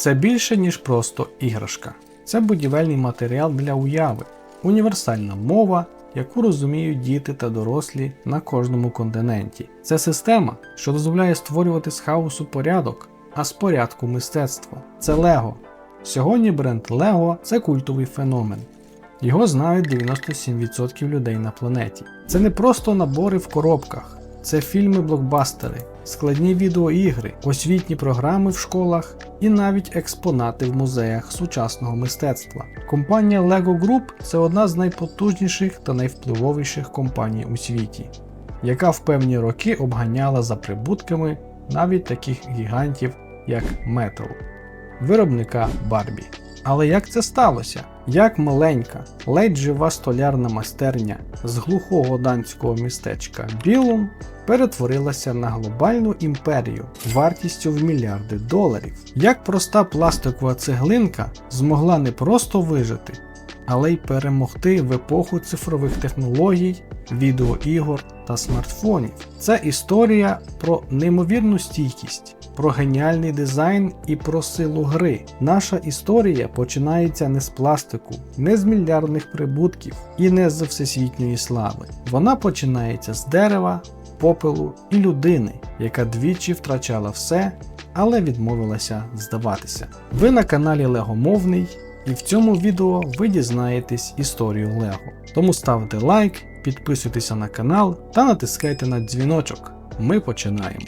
Це більше, ніж просто іграшка. Це будівельний матеріал для уяви, універсальна мова, яку розуміють діти та дорослі на кожному континенті. Це система, що дозволяє створювати з хаосу порядок, а з порядку мистецтво. Це Лего. Сьогодні бренд Лего це культовий феномен. Його знають 97% людей на планеті. Це не просто набори в коробках, це фільми-блокбастери, складні відеоігри, освітні програми в школах і навіть експонати в музеях сучасного мистецтва. Компанія Lego Group це одна з найпотужніших та найвпливовіших компаній у світі, яка в певні роки обганяла за прибутками навіть таких гігантів, як Metal, виробника Барбі. Але як це сталося? Як маленька, ледь жива столярна майстерня з глухого данського містечка Білун перетворилася на глобальну імперію вартістю в мільярди доларів? Як проста пластикова цеглинка змогла не просто вижити, але й перемогти в епоху цифрових технологій, відеоігор та смартфонів? Це історія про неймовірну стійкість про геніальний дизайн і про силу гри. Наша історія починається не з пластику, не з мільярдних прибутків і не з всесвітньої слави. Вона починається з дерева, попелу і людини, яка двічі втрачала все, але відмовилася здаватися. Ви на каналі Легомовний, і в цьому відео ви дізнаєтесь історію Лего. Тому ставте лайк, підписуйтеся на канал та натискайте на дзвіночок. Ми починаємо.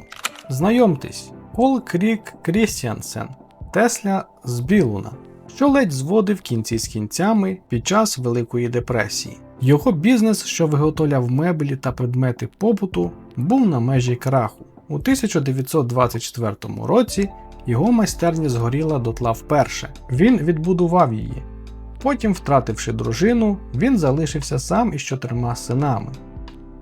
Знайомтесь, Пол Крік Крістіансен, Тесля з Білуна, що ледь зводив кінці з кінцями під час Великої депресії. Його бізнес, що виготовляв меблі та предмети побуту, був на межі краху. У 1924 році його майстерня згоріла дотла вперше. Він відбудував її. Потім, втративши дружину, він залишився сам із чотирма синами.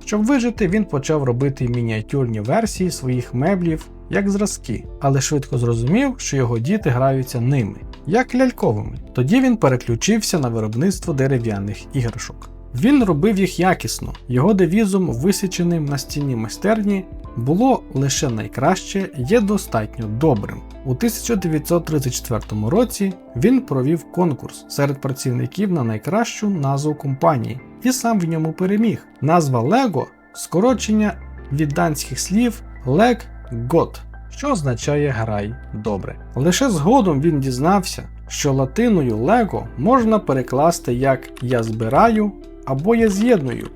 Щоб вижити, він почав робити мініатюрні версії своїх меблів як зразки, але швидко зрозумів, що його діти граються ними, як ляльковими. Тоді він переключився на виробництво дерев'яних іграшок. Він робив їх якісно, його девізом, висіченим на стіні майстерні, було лише найкраще є достатньо добрим. У 1934 році він провів конкурс серед працівників на найкращу назву компанії і сам в ньому переміг. Назва Лего скорочення від данських слів Лег Гот, що означає грай добре. Лише згодом він дізнався, що латиною Лего можна перекласти як Я збираю або Я з'єдную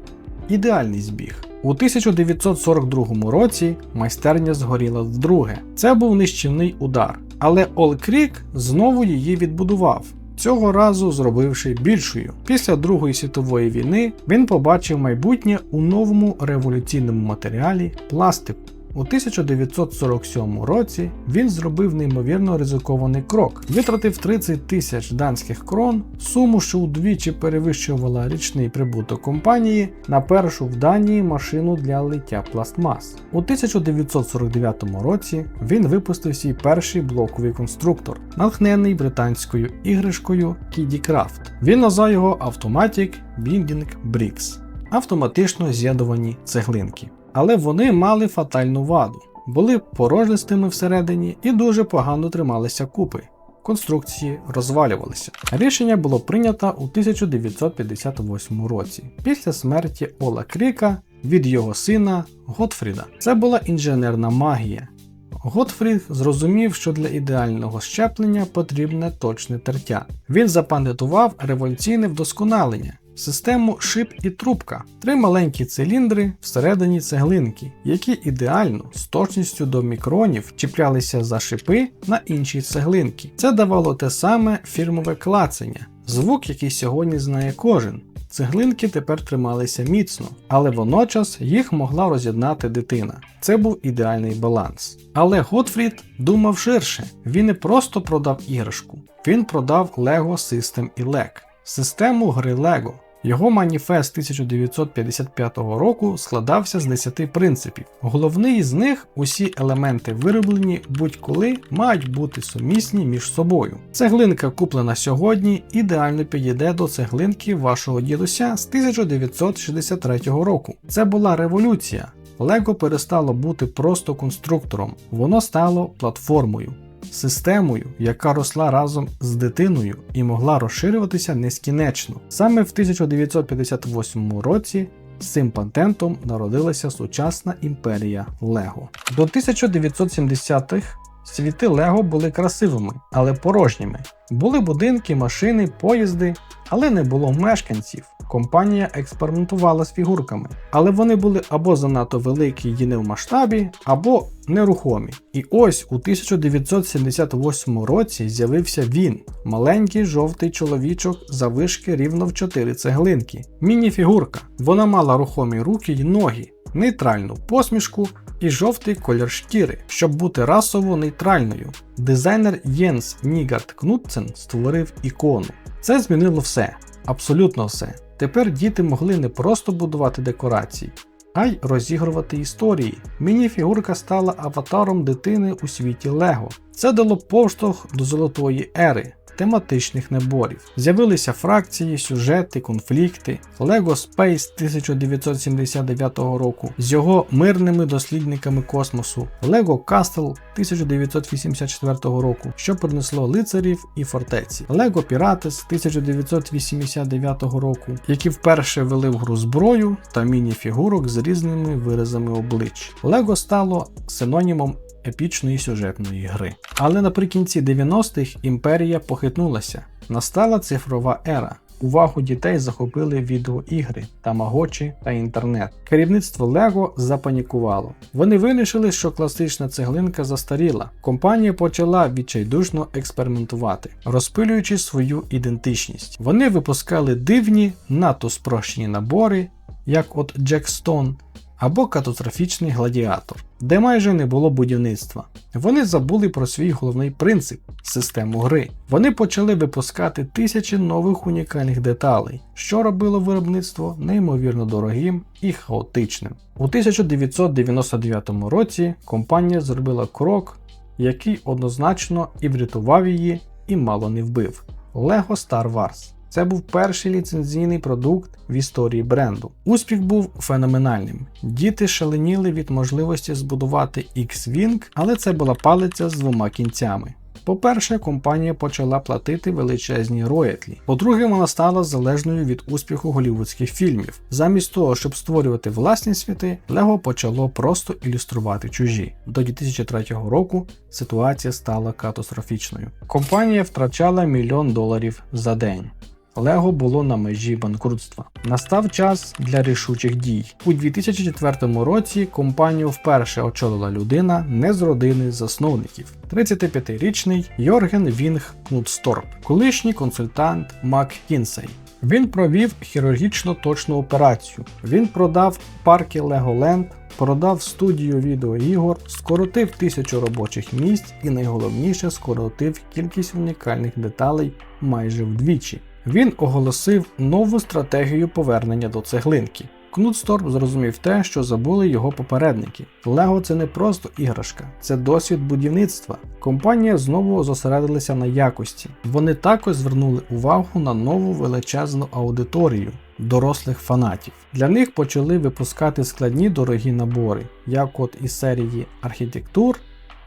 ідеальний збіг. У 1942 році майстерня згоріла вдруге. Це був нищівний удар, але Ол Крік знову її відбудував. Цього разу зробивши більшою. Після Другої світової війни він побачив майбутнє у новому революційному матеріалі пластику. У 1947 році він зробив неймовірно ризикований крок, витратив 30 тисяч данських крон, суму, що удвічі перевищувала річний прибуток компанії на першу в Данії машину для лиття пластмас. У 1949 році він випустив свій перший блоковий конструктор, натхнений британською іграшкою Kiddy Craft. Він назвав його Automatic Binding Bricks автоматично з'єднувані цеглинки але вони мали фатальну ваду, були порожнистими всередині і дуже погано трималися купи. Конструкції розвалювалися. Рішення було прийнято у 1958 році, після смерті Ола Кріка від його сина Готфріда. Це була інженерна магія. Готфрід зрозумів, що для ідеального щеплення потрібне точне тертя. Він запам'ятував революційне вдосконалення, систему шип і трубка, три маленькі циліндри всередині цеглинки, які ідеально з точністю до мікронів чіплялися за шипи на інші цеглинки. Це давало те саме фірмове клацання, звук, який сьогодні знає кожен. Цеглинки тепер трималися міцно, але водночас їх могла роз'єднати дитина. Це був ідеальний баланс. Але Готфрід думав ширше, він не просто продав іграшку, він продав Lego System і LEG, систему гри LEGO. Його маніфест 1955 року складався з 10 принципів. Головний з них усі елементи вироблені будь-коли мають бути сумісні між собою. Цеглинка, куплена сьогодні, ідеально підійде до цеглинки вашого дідуся з 1963 року. Це була революція. Лего перестало бути просто конструктором, воно стало платформою. Системою, яка росла разом з дитиною і могла розширюватися нескінечно. Саме в 1958 році з цим патентом народилася сучасна імперія Лего. До 1970-х світи Лего були красивими, але порожніми. Були будинки, машини, поїзди, але не було мешканців. Компанія експериментувала з фігурками, але вони були або занадто великі і не в масштабі, або нерухомі. І ось у 1978 році з'явився він, маленький жовтий чоловічок завишки рівно в 4 цеглинки. Міні-фігурка. Вона мала рухомі руки й ноги, нейтральну посмішку і жовтий колір шкіри, щоб бути расово нейтральною. Дизайнер Єнс Нігард Кнутсен створив ікону. Це змінило все, абсолютно все. Тепер діти могли не просто будувати декорації, а й розігрувати історії. Міні-фігурка стала аватаром дитини у світі Лего. Це дало поштовх до золотої ери. Тематичних наборів. З'явилися фракції, сюжети, конфлікти. Lego Space 1979 року з його мирними дослідниками космосу, Lego Castle 1984 року, що принесло лицарів і фортеці, Lego Pirates 1989 року, які вперше ввели в гру зброю та міні-фігурок з різними виразами облич. Lego стало синонімом епічної сюжетної гри. Але наприкінці 90-х імперія похитнулася. Настала цифрова ера. Увагу дітей захопили відеоігри, тамагочі та інтернет. Керівництво Lego запанікувало. Вони вирішили, що класична цеглинка застаріла. Компанія почала відчайдушно експериментувати, розпилюючи свою ідентичність. Вони випускали дивні, надто спрощені набори, як от Jackstone, або катастрофічний гладіатор, де майже не було будівництва. Вони забули про свій головний принцип систему гри. Вони почали випускати тисячі нових унікальних деталей, що робило виробництво неймовірно дорогим і хаотичним. У 1999 році компанія зробила крок, який однозначно і врятував її, і мало не вбив Lego Star Wars. Це був перший ліцензійний продукт в історії бренду. Успіх був феноменальним. Діти шаленіли від можливості збудувати X-Wing, але це була палиця з двома кінцями. По-перше, компанія почала платити величезні роятлі. По-друге, вона стала залежною від успіху голівудських фільмів. Замість того, щоб створювати власні світи, Лего почало просто ілюструвати чужі. До 2003 року ситуація стала катастрофічною. Компанія втрачала мільйон доларів за день. Лего було на межі банкрутства. Настав час для рішучих дій. У 2004 році компанію вперше очолила людина не з родини засновників. 35-річний Йорген Вінг Кнутсторп, колишній консультант Мак Кінсей. Він провів хірургічно точну операцію. Він продав парки Legoland, продав студію відеоігор, скоротив тисячу робочих місць і найголовніше скоротив кількість унікальних деталей майже вдвічі. Він оголосив нову стратегію повернення до цеглинки. Кнутсторп зрозумів те, що забули його попередники. Лего це не просто іграшка, це досвід будівництва. Компанія знову зосередилася на якості. Вони також звернули увагу на нову величезну аудиторію дорослих фанатів. Для них почали випускати складні дорогі набори, як от із серії архітектур,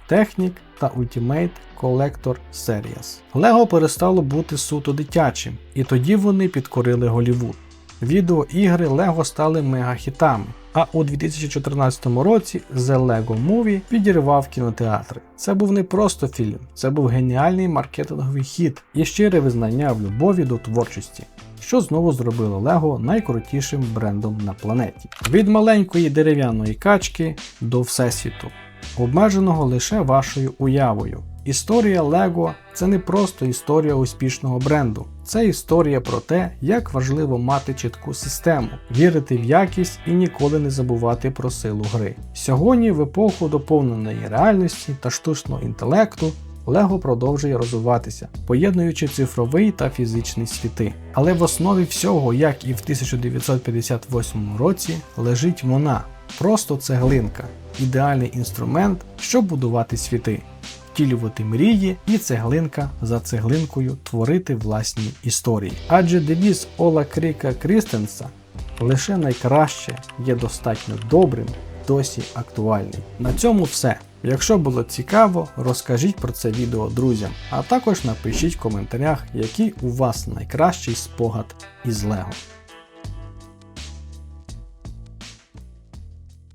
технік та Ultimate Collector Series. Лего перестало бути суто дитячим, і тоді вони підкорили Голівуд. Відеоігри Лего стали мегахітами, а у 2014 році The Lego Movie підірвав кінотеатри. Це був не просто фільм, це був геніальний маркетинговий хід і щире визнання в любові до творчості. Що знову зробило Лего найкрутішим брендом на планеті. Від маленької дерев'яної качки до всесвіту обмеженого лише вашою уявою. Історія Лего це не просто історія успішного бренду, це історія про те, як важливо мати чітку систему, вірити в якість і ніколи не забувати про силу гри. Сьогодні, в епоху доповненої реальності та штучного інтелекту, Лего продовжує розвиватися, поєднуючи цифровий та фізичний світи. Але в основі всього, як і в 1958 році, лежить вона просто цеглинка ідеальний інструмент, щоб будувати світи, втілювати мрії і цеглинка за цеглинкою творити власні історії. Адже девіз Ола Кріка Крістенса лише найкраще є достатньо добрим, досі актуальний. На цьому все. Якщо було цікаво, розкажіть про це відео друзям, а також напишіть в коментарях, який у вас найкращий спогад із Лего.